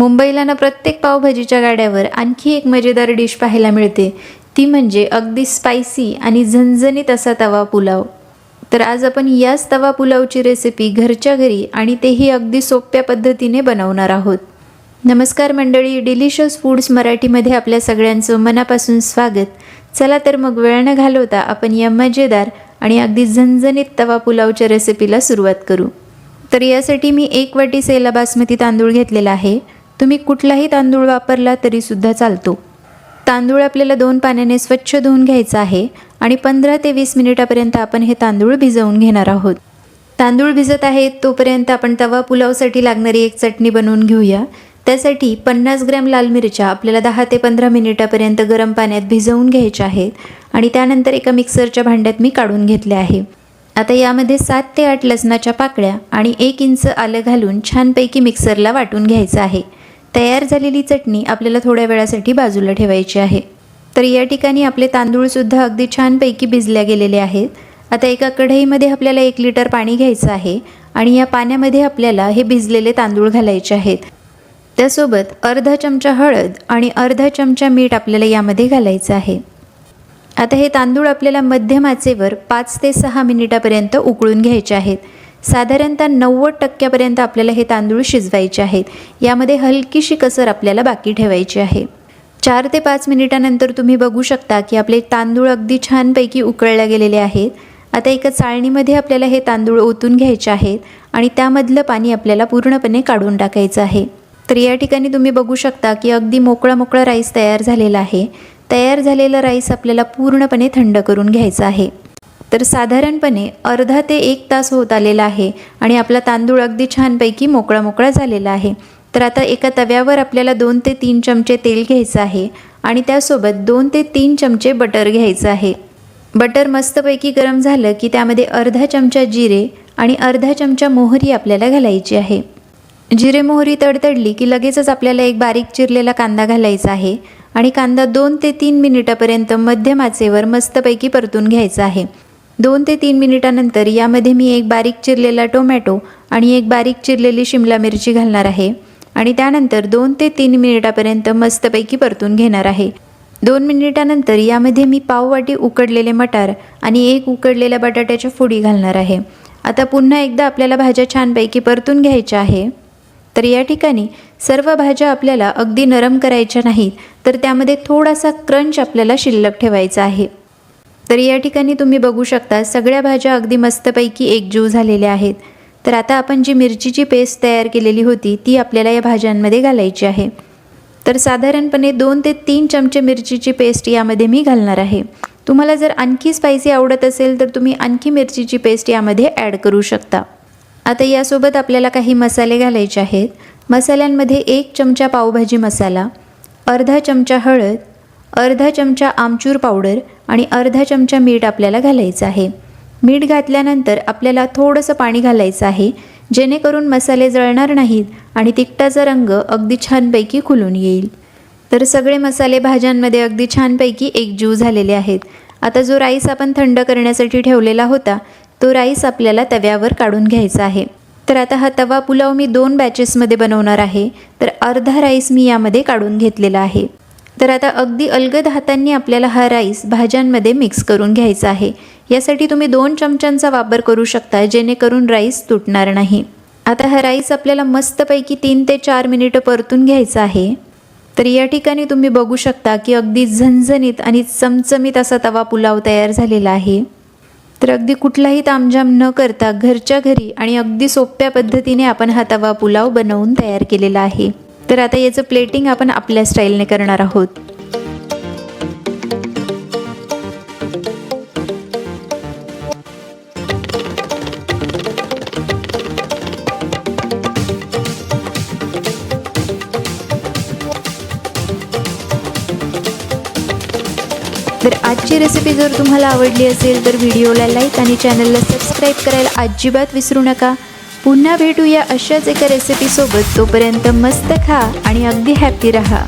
मुंबईला ना प्रत्येक पावभाजीच्या गाड्यावर आणखी एक मजेदार डिश पाहायला मिळते. ती म्हणजे अगदी स्पायसी आणि झणझणीत असा तवा पुलाव. तर आज आपण याच तवा पुलावची रेसिपी घरच्या घरी आणि तेही अगदी सोप्या पद्धतीने बनवणार आहोत. नमस्कार मंडळी डिलिशियस फूड्स मराठीमध्ये आपल्या सगळ्यांचं मनापासून स्वागत. चला तर मग वेळ न घालवता आपण या मजेदार आणि अगदी झणझणीत तवा पुलावच्या रेसिपीला सुरुवात करू. तर यासाठी मी एक वाटी सेला बासमती तांदूळ घेतलेला आहे. तुम्ही कुठलाही तांदूळ वापरला तरीसुद्धा चालतो. तांदूळ आपल्याला दोन पाण्याने स्वच्छ धुवून घ्यायचा आहे आणि पंधरा ते वीस मिनिटापर्यंत आपण हे तांदूळ भिजवून घेणार आहोत. तांदूळ भिजत आहेत तोपर्यंत आपण तवा पुलावसाठी लागणारी एक चटणी बनवून घेऊया. त्यासाठी पन्नास ग्रॅम लाल मिरच्या आपल्याला दहा ते पंधरा मिनिटापर्यंत गरम पाण्यात भिजवून घ्यायच्या आहेत आणि त्यानंतर एका मिक्सरच्या भांड्यात मी काढून घेतल्या आहे. आता यामध्ये सात ते आठ लसणाच्या पाकळ्या आणि एक इंच आलं घालून छानपैकी मिक्सरला वाटून घ्यायचं आहे. तयार झालेली चटणी आपल्याला थोड्या वेळासाठी बाजूला ठेवायची आहे. तर या ठिकाणी आपले तांदूळसुद्धा अगदी छानपैकी भिजल्या गेलेले आहेत. आता एका कढईमध्ये आपल्याला एक लिटर पाणी घ्यायचं आहे आणि या पाण्यामध्ये आपल्याला हे भिजलेले तांदूळ घालायचे आहेत. त्यासोबत अर्धा चमचा हळद आणि अर्धा चमचा मीठ आपल्याला यामध्ये घालायचं आहे. आता हे तांदूळ आपल्याला मध्यम आचेवर पाच ते सहा मिनिटापर्यंत उकळून घ्यायचे आहेत. साधारणतः नव्वद टक्क्यापर्यंत आपल्याला हे तांदूळ शिजवायचे आहेत. यामध्ये हलकीशी कसर आपल्याला बाकी ठेवायची आहे. चार ते पाच मिनिटानंतर तुम्ही बघू शकता की आपले तांदूळ अगदी छानपैकी उकळले गेलेले आहेत. आता एका चाळणीमध्ये आपल्याला हे तांदूळ ओतून घ्यायचे आहेत आणि त्यामधलं पाणी आपल्याला पूर्णपणे काढून टाकायचं आहे. तर या ठिकाणी तुम्ही बघू शकता की अगदी मोकळा मोकळा राईस तयार झालेला आहे. तयार झालेला राईस आपल्याला पूर्णपणे थंड करून घ्यायचा आहे. तर साधारणपणे अर्धा ते एक तास होत आलेला आहे आणि आपला तांदूळ अगदी छानपैकी मोकळा मोकळा झालेला आहे. तर आता एका तव्यावर आपल्याला दोन ते तीन चमचे तेल घ्यायचं आहे आणि त्यासोबत दोन ते तीन चमचे बटर घ्यायचं आहे. बटर मस्तपैकी गरम झालं की त्यामध्ये अर्धा चमचा जिरे आणि अर्धा चमचा मोहरी आपल्याला घालायची आहे. जिरे मोहरी तडतडली की लगेचच आपल्याला एक बारीक चिरलेला कांदा घालायचा आहे आणि कांदा दोन ते तीन मिनिटापर्यंत मध्यम आचेवर मस्तपैकी परतून घ्यायचा आहे. दोन ते तीन मिनिटानंतर यामध्ये मी एक बारीक चिरलेला टोमॅटो आणि एक बारीक चिरलेली शिमला मिरची घालणार आहे आणि त्यानंतर दोन ते तीन मिनिटापर्यंत मस्तपैकी परतून घेणार आहे. दोन मिनिटानंतर यामध्ये मी पाववाटी उकडलेले मटार आणि एक उकडलेल्या बटाट्याच्या फोडी घालणार आहे. आता पुन्हा एकदा आपल्याला भाज्या छानपैकी परतून घ्यायच्या आहे. तर या ठिकाणी सर्व भाज्या आपल्याला अगदी नरम करायच्या नाहीत तर त्यामध्ये थोडासा क्रंच आपल्याला शिल्लक ठेवायचा आहे. तर या ठिकाणी तुम्ही बघू शकता सगळ्या भाज्या अगदी मस्तपैकी एकजीव झालेल्या आहेत. तर आता आपण जी मिरचीची पेस्ट तयार केलेली होती ती आपल्याला या भाज्यांमध्ये घालायची आहे. तर साधारणपणे दोन ते तीन चमचे मिरचीची पेस्ट यामध्ये मी घालणार आहे. तुम्हाला जर आणखी स्पायसी आवडत असेल तर तुम्ही आणखी मिरचीची पेस्ट यामध्ये ॲड करू शकता. आता यासोबत आपल्याला काही मसाले घालायचे आहेत. मसाल्यांमध्ये एक चमचा पावभाजी मसाला अर्धा चमचा हळद अर्धा चमचा आमचूर पावडर आणि अर्धा चमचा मीठ आपल्याला घालायचं आहे. मीठ घातल्यानंतर आपल्याला थोडंसं पाणी घालायचं आहे जेणेकरून मसाले जळणार नाहीत आणि तिखटाचा रंग अगदी छानपैकी खुलून येईल. तर सगळे मसाले भाज्यांमध्ये अगदी छानपैकी एकजीव झालेले आहेत. आता जो राईस आपण थंड करण्यासाठी ठेवलेला होता तो राईस आपल्याला तव्यावर काढून घ्यायचा आहे. तर आता हा तवा पुलाव मी दोन बॅचेसमध्ये बनवणार आहे. तर अर्धा राईस मी यामध्ये काढून घेतलेला आहे. तर आता अगदी अलगद हातांनी आपल्याला हा राईस भाज्यांमध्ये मिक्स करून घ्यायचा आहे. यासाठी तुम्ही दोन चमच्यांचा वापर करू शकता जेणेकरून राईस तुटणार नाही. आता हा राईस आपल्याला मस्तपैकी तीन ते चार मिनिटं परतून घ्यायचा आहे. तर या ठिकाणी तुम्ही बघू शकता की अगदी झणझणीत आणि चमचमीत असा तवा पुलाव तयार झालेला आहे. तर अगदी कुठलाही तामझाम न करता घरच्या घरी आणि अगदी सोप्या पद्धतीने आपण हा तवा पुलाव बनवून तयार केलेला आहे. तर आता याचं प्लेटिंग आपण आपल्या स्टाईलने करणार आहोत. तर आजची रेसिपी जर तुम्हाला आवडली असेल तर व्हिडिओला लाईक आणि चॅनलला सबस्क्राईब करायला अजिबात विसरू नका. पुन्हा भेटूया अशाच एका रेसिपीसोबत तोपर्यंत मस्त खा आणि अगदी हॅपी रहा.